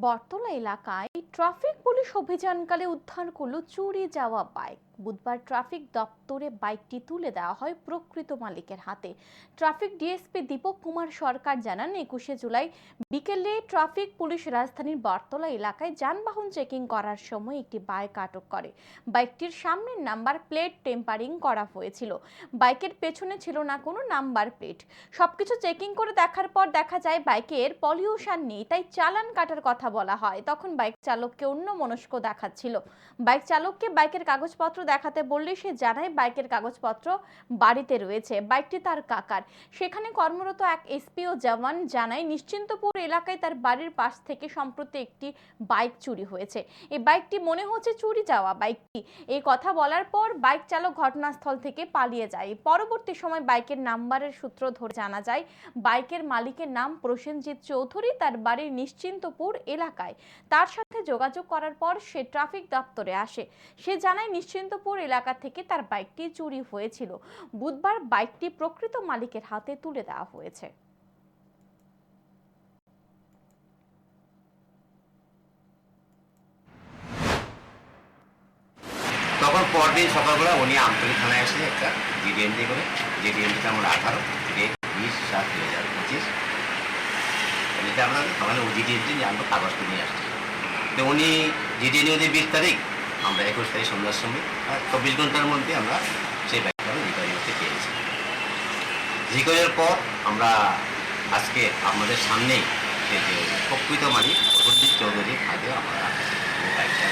বটতলা এলাকায় traffic police অভিযানকালে উদ্ধার করল চুরি যাওয়া বাইক। বুধবার ট্রাফিক দপ্তরে বাইকটি তুলে দেওয়া হয় প্রকৃত মালিকের হাতে। ট্রাফিক ডিএসপি দীপক কুমার সরকার জানান, একুশে জুলাই বিকেলে ট্রাফিক পুলিশ রাজধানীর বটতলা এলাকায় যানবাহন চেকিং করার সময় একটি বাইক আটক করে। বাইকটির সামনের নাম্বার প্লেট টেম্পারিং করা হয়েছিল। বাইকের পেছনে ছিল না কোনো নাম্বার প্লেট। সবকিছু চেকিং করে দেখার পর দেখা যায়, বাইকের পলিউশন নেই, তাই চালান কাটার কথা বলা হয়। তখন বাইক চালককে অন্য মনস্ক দেখাচ্ছিল। বাইক চালককে বাইকের কাগজপত্র দেখাতে বললে সে জানায় বাইকের কাগজপত্র বাড়িতে রয়েছে। বাইকটি তার কাকার। সেখানে কর্মরত এক এসপি ও জওয়ান জানায়, নিশ্চিন্তপুর এলাকায় তার বাড়ির পাশ থেকে সম্প্রতি একটি বাইক চুরি হয়েছে। এই বাইকটি মনে হচ্ছে চুরি যাওয়া বাইকটি। এই কথা বলার পর বাইক চালক ঘটনাস্থল থেকে পালিয়ে যায়। পরবর্তী সময় বাইকের নাম্বারের সূত্র ধরে জানা যায়, বাইকের মালিকের নাম প্রসেনজিৎ চৌধুরী, তার বাড়ির নিশ্চিন্তপুর এলাকায়। তার সাথে যোগাযোগ করার পর সে ট্রাফিক দপ্তরে আসে। সে জানায় নিশ্চিন্তপুর এলাকা থেকে তার বাইকটি চুরি হয়েছিল। বুধবার বাইকটি প্রকৃত মালিকের হাতে তুলে দেওয়া হয়েছে। তখন পরদিন সকালবেলা উনি আমতলী থানায় এসে একটা করে নম্বর আঠারো বিশ সাত হাজার পঁচিশ। এমনিতে আপনার ওখানে জিডিএমডি আমরা কাগজটা নিয়ে আসছি। তো উনি জিডিএমডি বিশ তারিখ আমরা একুশ তারিখ সন্ধ্যার সময় আর চব্বিশ ঘণ্টার মধ্যে আমরা সেই বাইকটা রিকভারি করতে পেরেছি। রিকভারির পর আমরা আজকে আমাদের সামনেই যে প্রকৃত মালিক প্রসেনজিৎ চৌধুরীর হাতে আমরা বাইকটা